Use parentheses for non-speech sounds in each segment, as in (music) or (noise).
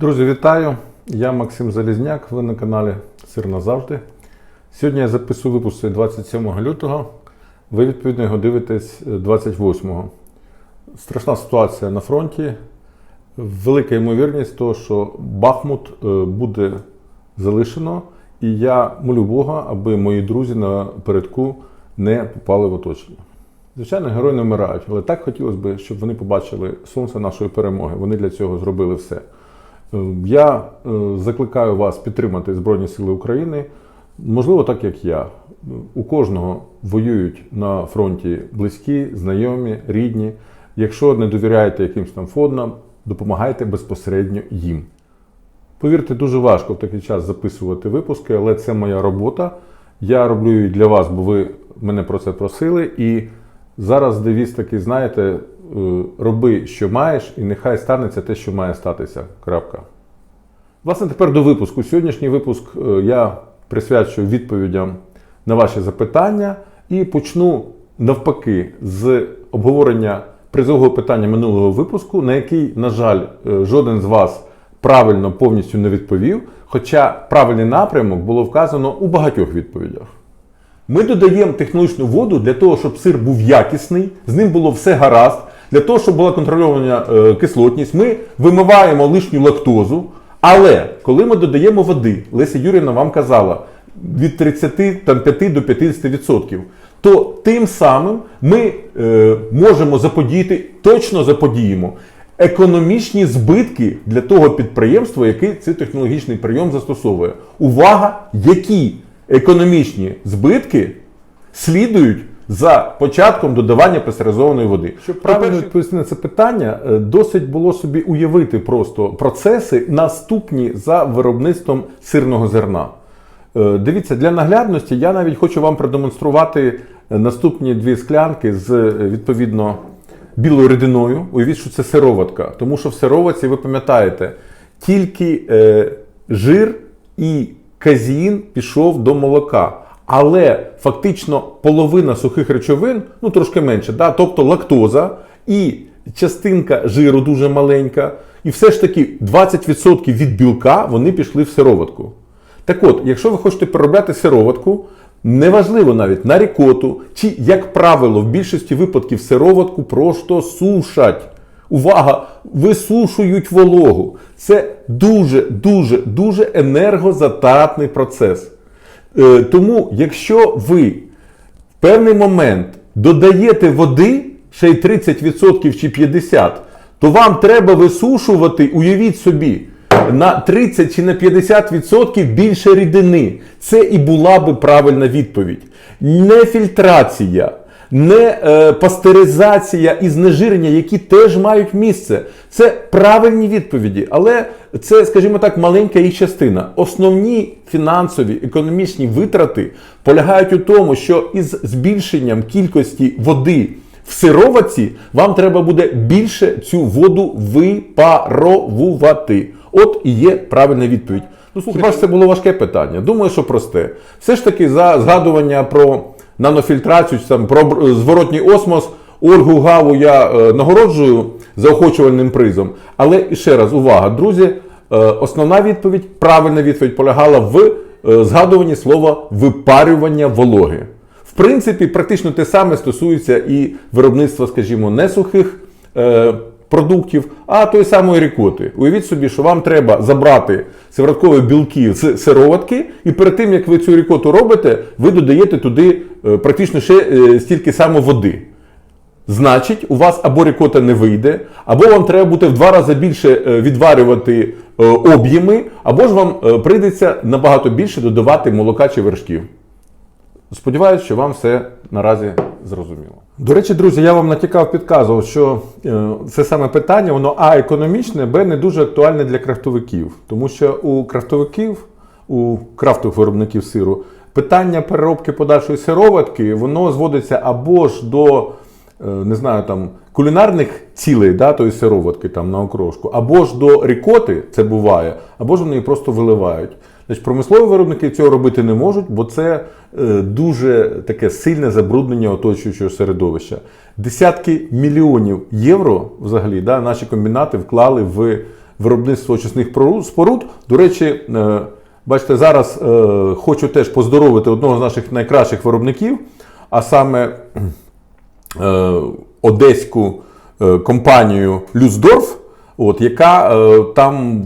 Друзі, вітаю! Я Максим Залізняк, ви на каналі Сир назавжди. Сьогодні я записую випуск 27 лютого. Ви, відповідно, його дивитесь 28-го. Страшна ситуація на фронті. Велика ймовірність того, що Бахмут е, буде залишено. І я молю Бога, аби мої друзі на передку не попали в оточення. Звичайно, герої не вмирають, але так хотілося б, щоб вони побачили сонце нашої перемоги. Вони для цього зробили все. Е, Я е, закликаю вас підтримати Збройні Сили України. Можливо, так як я. У кожного воюють на фронті близькі, знайомі, рідні. Якщо не довіряєте якимось там фондам, допомагайте безпосередньо їм. Повірте, дуже важко в такий час записувати випуски, але це моя робота. Я роблю її для вас, бо ви мене про це просили. І зараз девіз такий, знаєте, роби, що маєш, і нехай станеться те, що має статися. Крапка. Власне, тепер до випуску. Сьогоднішній випуск е, я присвячую відповідям на ваші запитання і почну навпаки з обговорення призового питання минулого випуску, на який, на жаль, е, жоден з вас правильно повністю не відповів. Хоча правильний напрямок було вказано у багатьох відповідях. Ми додаємо технологічну воду для того, щоб сир був якісний, з ним було все гаразд. Для того, щоб була контрольована е, кислотність, ми вимиваємо лишню лактозу. Але коли ми додаємо води, Леся Юрівна вам казала, від 35 до 50%, то тим самим ми е, можемо заподіяти, точно заподіємо економічні збитки для того підприємства, яке цей технологічний прийом застосовує. Увага, які економічні збитки слідують за початком додавання пастеризованої води. Щоб правильно відповісти на це питання, е, досить було собі уявити просто процеси наступні за виробництвом сирного зерна. Е, Дивіться, для наглядності я навіть хочу вам продемонструвати е, наступні дві склянки з відповідно білою рідиною. Уявіть, що це сироватка. Тому що в сироватці, ви пам'ятаєте, тільки е, жир і казіїн пішов до молока. Але фактично половина сухих речовин, ну трошки менше, да? тобто лактоза і частинка жиру дуже маленька, і все ж таки 20% від білка вони пішли в сироватку. Так от, якщо ви хочете переробляти сироватку, неважливо навіть на рікоту, чи, як правило, в більшості випадків сироватку просто сушать. Увага! Висушують вологу. Це дуже, дуже, дуже енергозатратний процес. Е, Тому, якщо ви в певний момент додаєте води, ще й 30% чи 50%, то вам треба висушувати, уявіть собі, на 30 чи на 50% більше рідини. Це і була би правильна відповідь. Не фільтрація, не е, пастеризація і знежирення, які теж мають місце. Це правильні відповіді, але це, скажімо так, маленька їх частина. Основні фінансові економічні витрати полягають у тому, що із збільшенням кількості води в сироватці вам треба буде більше цю воду випаровувати. От і є правильна відповідь. Ну, Хіба ж це було важке питання? Думаю, що просте. Все ж таки, за згадування про нанофільтрацію, там, про зворотній осмос, Ольгу Гаву я е, нагороджую заохочувальним призом. Але ще раз, увага, друзі, е, основна відповідь, правильна відповідь полягала в е, згадуванні слова випарювання вологи. В принципі, практично те саме стосується і виробництва, скажімо, не сухих е, продуктів, а тої самої рікоти. Уявіть собі, що вам треба забрати сивороткові білки з сироватки, і перед тим, як ви цю рікоту робите, ви додаєте туди е, практично ще е, стільки само води. Значить, у вас або рікота не вийде, або вам треба буде в два рази більше е, відварювати об'єми, або ж вам прийдеться набагато більше додавати молока чи вершків. Сподіваюсь, що вам все наразі зрозуміло. До речі, друзі, я вам натякав, підказував, що е, це саме питання, воно А економічне, Б не дуже актуальне для крафтовиків. Тому що у крафтовиків, у крафтових виробників сиру, питання переробки подальшої сироватки, воно зводиться або ж до е, не знаю, там, кулінарних цілей да, тої сироватки там, на окрошку, або ж до рікоти, це буває, або ж вони її просто виливають. Значить, промислові виробники цього робити не можуть, бо це е, дуже таке сильне забруднення оточуючого середовища. Десятки мільйонів євро взагалі да, наші комбінати вклали в виробництво очисних споруд. До речі, е, бачите, зараз е, хочу теж поздоровити одного з наших найкращих виробників, а саме одеську компанію Люсдорф, от, яка е, там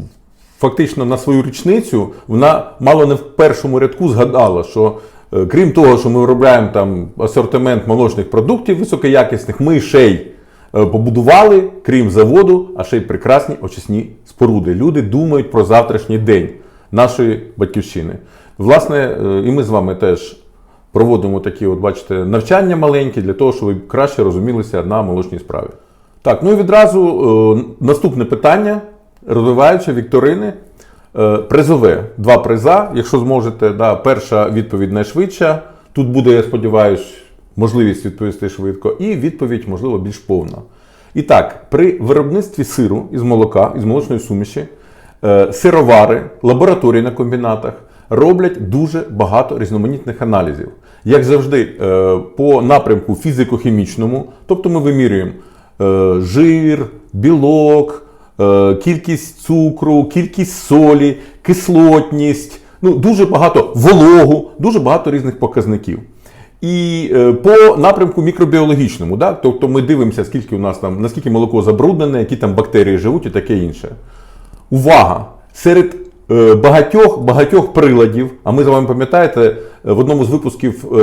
фактично на свою річницю вона мало не в першому рядку згадала, що е, крім того, що ми виробляємо там асортимент молочних продуктів високоякісних, ми ще й е, побудували, крім заводу, а ще й прекрасні очисні споруди. Люди думають про завтрашній день нашої батьківщини. Власне, е, і ми з вами теж проводимо такі, от бачите, навчання маленькі для того, щоб ви краще розумілися на молочній справі. Так, ну і відразу е, наступне питання, розвиваючи вікторини. Е, призове. Два приза, якщо зможете. Да, перша відповідь найшвидша. Тут буде, я сподіваюся, можливість відповісти швидко, і відповідь, можливо, більш повна. І так, при виробництві сиру із молока, із молочної суміші, е, сировари, лабораторії на комбінатах роблять дуже багато різноманітних аналізів. Як завжди, е, по напрямку фізико-хімічному, тобто ми вимірюємо жир, білок, кількість цукру, кількість солі, кислотність, ну дуже багато вологу, дуже багато різних показників. І е, по напрямку мікробіологічному, да? тобто ми дивимося, скільки у нас там, наскільки молоко забруднене, які там бактерії живуть і таке інше. Увага! Серед е, багатьох багатьох приладів, а ми з вами пам'ятаєте, е, в одному з випусків е,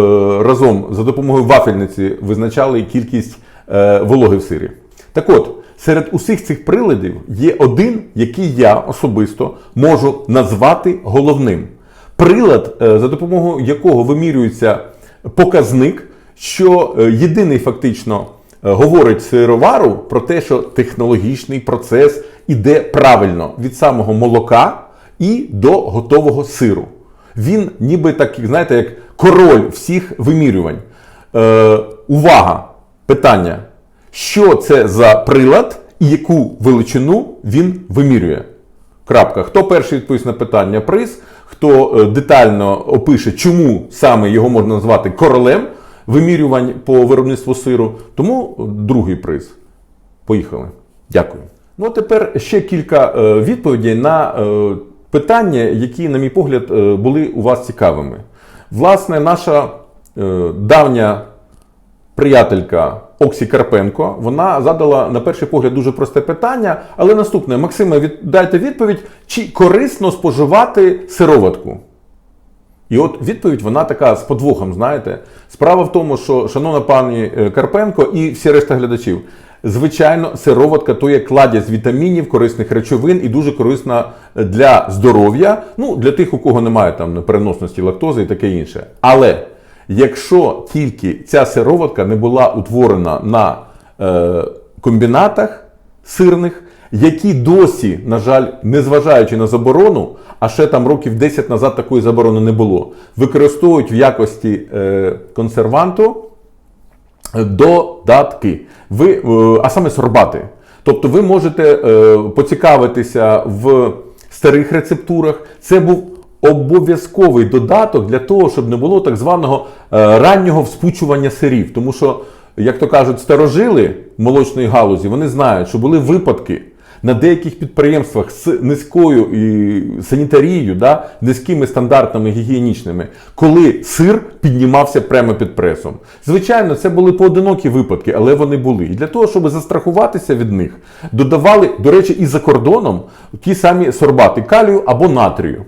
разом за допомогою вафельниці визначали кількість е, вологи в сирі. Так от, серед усіх цих приладів є один, який я особисто можу назвати головним. Прилад, е, за допомогою якого вимірюється показник, що е, єдиний фактично е, говорить сировару про те, що технологічний процес іде правильно від самого молока і до готового сиру. Він ніби так, знаєте, як король всіх вимірювань. Е, увага! Питання. Що це за прилад і яку величину він вимірює? Крапка. Хто перший відповість на питання приз, хто е, детально опише, чому саме його можна назвати королем вимірювань по виробництву сиру, тому другий приз. Поїхали. Дякую. Ну а тепер ще кілька е, відповідей на е, питання, які, на мій погляд, е, були у вас цікавими. Власне, наша е, давня приятелька Оксі Карпенко, вона задала на перший погляд дуже просте питання, але наступне, Максиме, від, дайте відповідь, чи корисно споживати сироватку? І от відповідь вона така з подвохом, знаєте. Справа в тому, що, шановна пані е, Карпенко і всі решта глядачів, звичайно, сироватка то є кладязь вітамінів, корисних речовин і дуже корисна для здоров'я, ну, для тих, у кого немає там непереносності лактози і таке інше. Але якщо тільки ця сироватка не була утворена на е, комбінатах сирних, які досі, на жаль, незважаючи на заборону, а ще там років 10 назад такої заборони не було, використовують в якості е, консерванту додатки. Ви, е, а саме сорбати. Тобто ви можете е, поцікавитися в старих рецептурах. Це був обов'язковий додаток для того, щоб не було так званого е, раннього вспучування сирів. Тому що, як то кажуть, старожили молочної галузі, вони знають, що були випадки. На деяких підприємствах з низькою і санітарією, да, низькими стандартами гігієнічними, коли сир піднімався прямо під пресом. Звичайно, це були поодинокі випадки, але вони були. І для того, щоб застрахуватися від них, додавали, до речі, і за кордоном ті самі сорбати калію або натрію.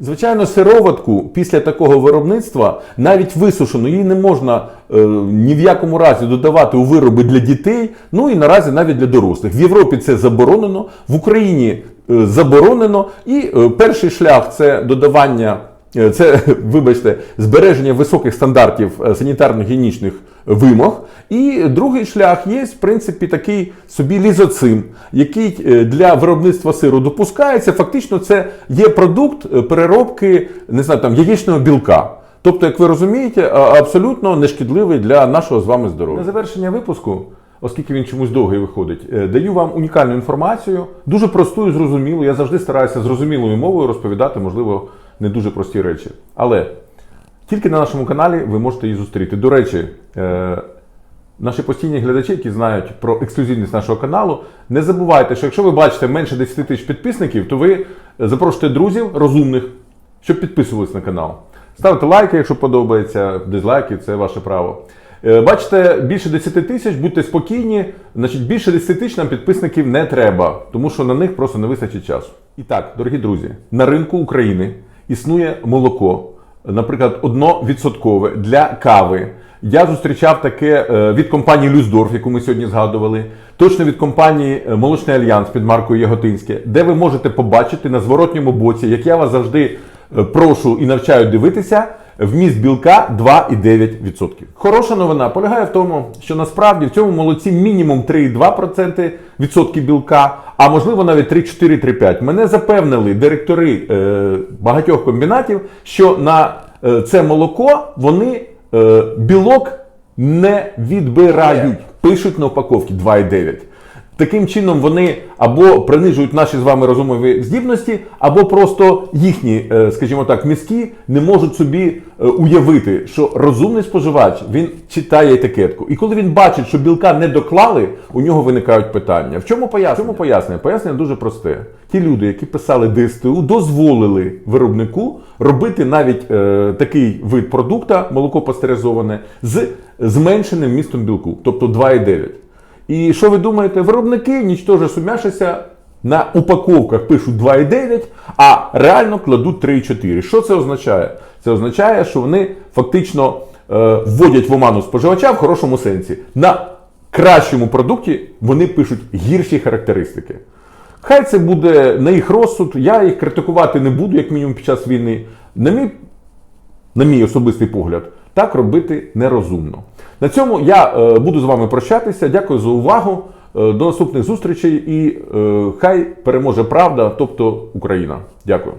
Звичайно, сироватку після такого виробництва, навіть висушену, її не можна е, ні в якому разі додавати у вироби для дітей, ну і наразі навіть для дорослих. В Європі це заборонено, в Україні е, заборонено. І е, перший шлях це додавання, це, (laughs) вибачте, збереження високих стандартів е, санітарно-гігієнічних вимог. І другий шлях є, в принципі, такий собі лізоцим, який е, для виробництва сиру допускається. Фактично, це є продукт е, переробки не знаю, там, яєчного білка. Тобто, як ви розумієте, абсолютно нешкідливий для нашого з вами здоров'я. На завершення випуску, оскільки він чомусь довгий виходить, е, даю вам унікальну інформацію, дуже просту і зрозумілу. Я завжди стараюся зрозумілою мовою розповідати, можливо, не дуже прості речі. Але тільки на нашому каналі ви можете її зустріти. До речі, е, Наші постійні глядачі, які знають про ексклюзивність нашого каналу, не забувайте, що якщо ви бачите менше 10 тисяч підписників, то ви запрошуєте друзів розумних, щоб підписувались на канал. Ставте лайки, якщо подобається, дизлайки це ваше право. Е, Бачите, більше 10 тисяч, будьте спокійні, значить більше 10 тисяч нам підписників не треба, тому що на них просто не вистачить часу. І так, дорогі друзі, на ринку України існує молоко, наприклад, одновідсоткове для кави. Я зустрічав таке е, від компанії Люсдорф, яку ми сьогодні згадували, точно від компанії е, Молочний Альянс під маркою Яготинське, де ви можете побачити на зворотньому боці, як я вас завжди е, прошу і навчаю дивитися, вміст білка 2,9%. Хороша новина полягає в тому, що насправді в цьому молоці мінімум 3,2% відсотки білка, а можливо навіть 3,4-3,5. Мене запевнили директори е, багатьох комбінатів, що на е, це молоко вони е, білок не відбирають. Пишуть на упаковці 2,9. Таким чином вони або принижують наші з вами розумові здібності, або просто їхні, е, скажімо так, мізки не можуть собі е, уявити, що розумний споживач він читає етикетку. І коли він бачить, що білка не доклали, у нього виникають питання. В чому пояснення? В чому пояснення? Пояснення дуже просте. Ті люди, які писали ДСТУ, дозволили виробнику робити навіть е, такий вид продукта, молоко пастеризоване, з зменшеним вмістом білку, тобто 2,9. І що ви думаєте? Виробники, нічтоже сумяшися, на упаковках пишуть 2,9, а реально кладуть 3,4. Що це означає? Це означає, що вони фактично е, вводять в оману споживача в хорошому сенсі. На кращому продукті вони пишуть гірші характеристики. Хай це буде на їх розсуд, я їх критикувати не буду, як мінімум під час війни. На мій на мій особистий погляд, так робити нерозумно. На цьому я е, буду з вами прощатися. Дякую за увагу. Е, до наступних зустрічей і е, хай переможе правда, тобто Україна. Дякую.